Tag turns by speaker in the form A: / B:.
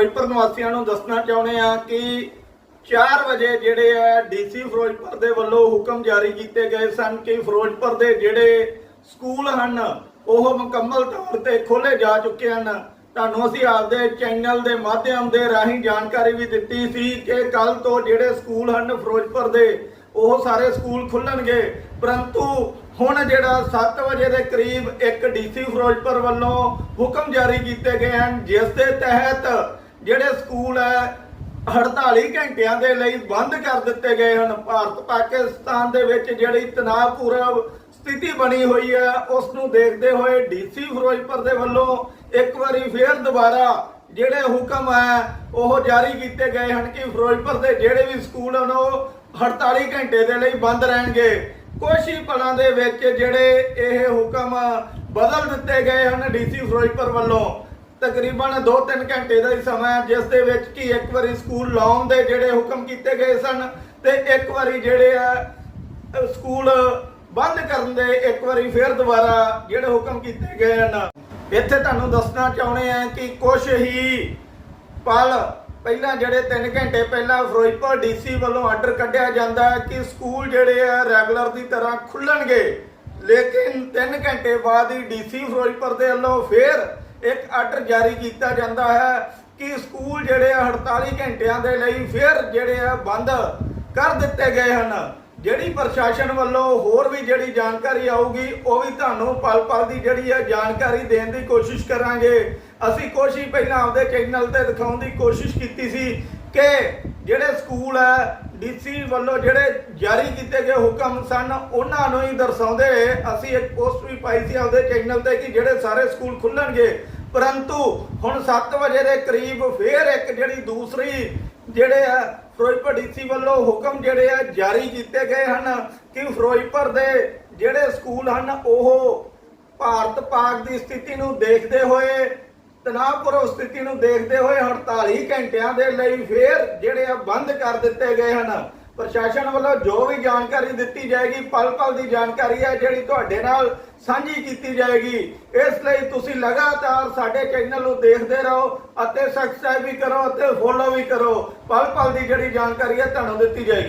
A: ਫਿਰੋਜ਼ਪੁਰ ਨਿਵਾਸੀਆਂ ਨੂੰ ਦੱਸਣਾ ਚਾਹੁੰਦੇ ਆ ਕਿ 4 ਵਜੇ ਜਿਹੜੇ ਆ ਡੀਸੀ ਫਿਰੋਜ਼ਪੁਰ ਦੇ ਵੱਲੋਂ ਹੁਕਮ ਜਾਰੀ ਕੀਤੇ ਗਏ ਸਨ ਕਿ ਫਿਰੋਜ਼ਪੁਰ ਦੇ ਜਿਹੜੇ ਸਕੂਲ ਹਨ, ਉਹ ਮੁਕੰਮਲ ਤੌਰ ਤੇ ਖੋਲੇ ਜਾ ਚੁੱਕੇ ਹਨ। ਤੁਹਾਨੂੰ ਅਸੀਂ ਆਪਦੇ ਚੈਨਲ ਦੇ ਮਾਧਿਅਮ ਦੇ ਰਾਹੀਂ ਜਾਣਕਾਰੀ ਵੀ ਦਿੱਤੀ ਸੀ ਕਿ ਕੱਲ ਤੋਂ ਜਿਹੜੇ ਸਕੂਲ ਹਨ ਫਿਰੋਜ਼ਪੁਰ ਦੇ, ਉਹ ਸਾਰੇ ਸਕੂਲ ਖੁੱਲਣਗੇ ਪਰੰਤੂ ਹੁਣ ਜਿਹੜਾ 7 ਵਜੇ ਦੇ ਕਰੀਬ ਇੱਕ ਡੀਸੀ ਫਿਰੋਜ਼ਪੁਰ ਵੱਲੋਂ ਹੁਕਮ ਜਾਰੀ ਕੀਤੇ ਗਏ ਹਨ, ਜਿਸ ਦੇ ਤਹਿਤ ਜਿਹੜੇ ਸਕੂਲ ਹੈ 48 ਘੰਟਿਆਂ ਦੇ ਲਈ ਬੰਦ ਕਰ ਦਿੱਤੇ ਗਏ ਹਨ। ਭਾਰਤ ਪਾਕਿਸਤਾਨ ਦੇ ਵਿੱਚ ਜਿਹੜੀ ਤਣਾਅਪੂਰਨ ਸਥਿਤੀ ਬਣੀ ਹੋਈ ਹੈ ਉਸ ਨੂੰ ਦੇਖਦੇ ਹੋਏ ਡੀਸੀ ਫਿਰੋਜ਼ਪੁਰ ਦੇ ਵੱਲੋਂ ਇੱਕ ਵਾਰੀ ਫੇਰ ਦੁਬਾਰਾ ਜਿਹੜੇ ਹੁਕਮ ਹੈ, ਉਹ ਜਾਰੀ ਕੀਤੇ ਗਏ ਹਨ ਕਿ ਫਿਰੋਜ਼ਪੁਰ ਦੇ ਜਿਹੜੇ ਵੀ ਸਕੂਲ ਹਨ, ਉਹ 48 ਘੰਟੇ ਦੇ ਲਈ ਬੰਦ ਰਹਿਣਗੇ। ਕੁਛ ਹੀ ਪਲਾਂ ਦੇ ਵਿੱਚ ਜਿਹੜੇ ਇਹ ਹੁਕਮ ਬਦਲ ਦਿੱਤੇ ਗਏ ਹਨ ਡੀਸੀ ਫਿਰੋਜ਼ਪੁਰ ਵੱਲੋਂ। ਤਕਰੀਬਨ 2-3 ਘੰਟੇ ਦਾ ਹੀ ਸਮਾਂ ਹੈ, ਜਿਸ ਦੇ ਵਿੱਚ ਕਿ ਇੱਕ ਵਾਰੀ ਸਕੂਲ ਲਾਉਣ ਦੇ ਜਿਹੜੇ ਹੁਕਮ ਕੀਤੇ ਗਏ ਸਨ ਤੇ ਇੱਕ ਵਾਰੀ ਜਿਹੜੇ ਆ ਸਕੂਲ ਬੰਦ ਕਰਨ ਦੇ ਇੱਕ ਵਾਰੀ ਫਿਰ ਦੁਬਾਰਾ ਜਿਹੜੇ ਹੁਕਮ ਕੀਤੇ ਗਏ ਹਨ। ਇੱਥੇ ਤੁਹਾਨੂੰ ਦੱਸਣਾ ਚਾਹੁੰਦੇ ਆ ਕਿ ਕੁਝ ਹੀ ਪਲ ਪਹਿਲਾਂ ਜਿਹੜੇ 3 ਘੰਟੇ ਪਹਿਲਾਂ ਫਿਰੋਜ਼ਪੁਰ ਡੀਸੀ ਵੱਲੋਂ ਆਰਡਰ ਕੱਢਿਆ ਜਾਂਦਾ ਹੈ ਕਿ ਸਕੂਲ ਜਿਹੜੇ ਆ ਰੈਗੂਲਰ ਦੀ ਤਰ੍ਹਾਂ ਖੁੱਲਣਗੇ। ਲੇਕਿਨ 3 ਘੰਟੇ ਬਾਅਦ ਹੀ ਡੀਸੀ ਫਿਰੋਜ਼ਪੁਰ ਦੇ ਵੱਲੋਂ ਫੇਰ ਇੱਕ ਆਰਡਰ ਜਾਰੀ ਕੀਤਾ ਜਾਂਦਾ ਹੈ ਕਿ ਸਕੂਲ ਜਿਹੜੇ ਆ 48 ਘੰਟਿਆਂ ਦੇ ਲਈ ਫਿਰ ਜਿਹੜੇ ਆ ਬੰਦ ਕਰ ਦਿੱਤੇ ਗਏ ਹਨ। ਜਿਹੜੀ ਪ੍ਰਸ਼ਾਸਨ ਵੱਲੋਂ ਹੋਰ ਵੀ ਜਿਹੜੀ ਜਾਣਕਾਰੀ ਆਊਗੀ, ਉਹ ਵੀ ਤੁਹਾਨੂੰ ਪਲ ਪਲ ਦੀ ਜਿਹੜੀ ਹੈ ਜਾਣਕਾਰੀ ਦੇਣ ਦੀ ਕੋਸ਼ਿਸ਼ ਕਰਾਂਗੇ। ਅਸੀਂ ਕੋਸ਼ਿਸ਼ ਪਹਿਲਾਂ ਆਪਦੇ ਚੈਨਲ ਤੇ ਦਿਖਾਉਣ ਦੀ ਕੋਸ਼ਿਸ਼ ਕੀਤੀ ਸੀ ਕਿ ਜਿਹੜੇ ਸਕੂਲ ਹੈ ਡੀਸੀ ਵੱਲੋਂ ਜਿਹੜੇ ਜਾਰੀ ਕੀਤੇ ਗਏ ਹੁਕਮ ਸਨ, ਉਹਨਾਂ ਨੂੰ ਹੀ ਦਰਸਾਉਂਦੇ ਅਸੀਂ ਇੱਕ ਪੋਸਟ ਵੀ ਪਾਈ ਸੀ ਆਪਦੇ ਚੈਨਲ ਤੇ ਕਿ ਜਿਹੜੇ ਸਾਰੇ ਸਕੂਲ ਖੁੱਲਣਗੇ। ਪਰੰਤੂ ਹੁਣ 7 ਵਜੇ ਦੇ ਕਰੀਬ ਫੇਰ ਇੱਕ ਜਿਹੜੀ ਦੂਸਰੀ ਜਿਹੜੇ ਆ ਫਿਰੋਜ਼ਪੁਰ ਡੀਸੀ ਵੱਲੋਂ ਹੁਕਮ ਜਿਹੜੇ ਆ ਜਾਰੀ ਕੀਤੇ ਗਏ ਹਨ ਕਿ ਫਿਰੋਜ਼ਪੁਰ ਦੇ ਜਿਹੜੇ ਸਕੂਲ ਹਨ, ਉਹ ਭਾਰਤ ਪਾਕ ਦੀ ਸਥਿਤੀ ਨੂੰ ਦੇਖਦੇ ਹੋਏ ਤਣਾਅਪੂਰਨ ਸਥਿਤੀ ਨੂੰ ਦੇਖਦੇ ਹੋਏ 48 ਘੰਟਿਆਂ ਦੇ ਲਈ ਫੇਰ ਜਿਹੜੇ ਆ ਬੰਦ ਕਰ ਦਿੱਤੇ ਗਏ ਹਨ। ਪ੍ਰਸ਼ਾਸਨ ਵੱਲੋਂ ਜੋ ਵੀ ਜਾਣਕਾਰੀ ਦਿੱਤੀ ਜਾਏਗੀ ਪਲ ਪਲ ਦੀ ਜਾਣਕਾਰੀ ਹੈ ਜਿਹੜੀ ਤੁਹਾਡੇ ਨਾਲ ਸਾਂਝੀ ਕੀਤੀ ਜਾਏਗੀ। ਇਸ ਲਈ ਤੁਸੀਂ ਲਗਾਤਾਰ ਸਾਡੇ ਚੈਨਲ ਨੂੰ ਦੇਖਦੇ ਰਹੋ ਅਤੇ ਸਬਸਕ੍ਰਾਈਬ ਵੀ ਕਰੋ ਅਤੇ ਫੋਲੋ ਵੀ ਕਰੋ। ਪਲ ਪਲ ਦੀ ਜਿਹੜੀ ਜਾਣਕਾਰੀ ਹੈ ਤੁਹਾਨੂੰ ਦਿੱਤੀ ਜਾਏਗੀ।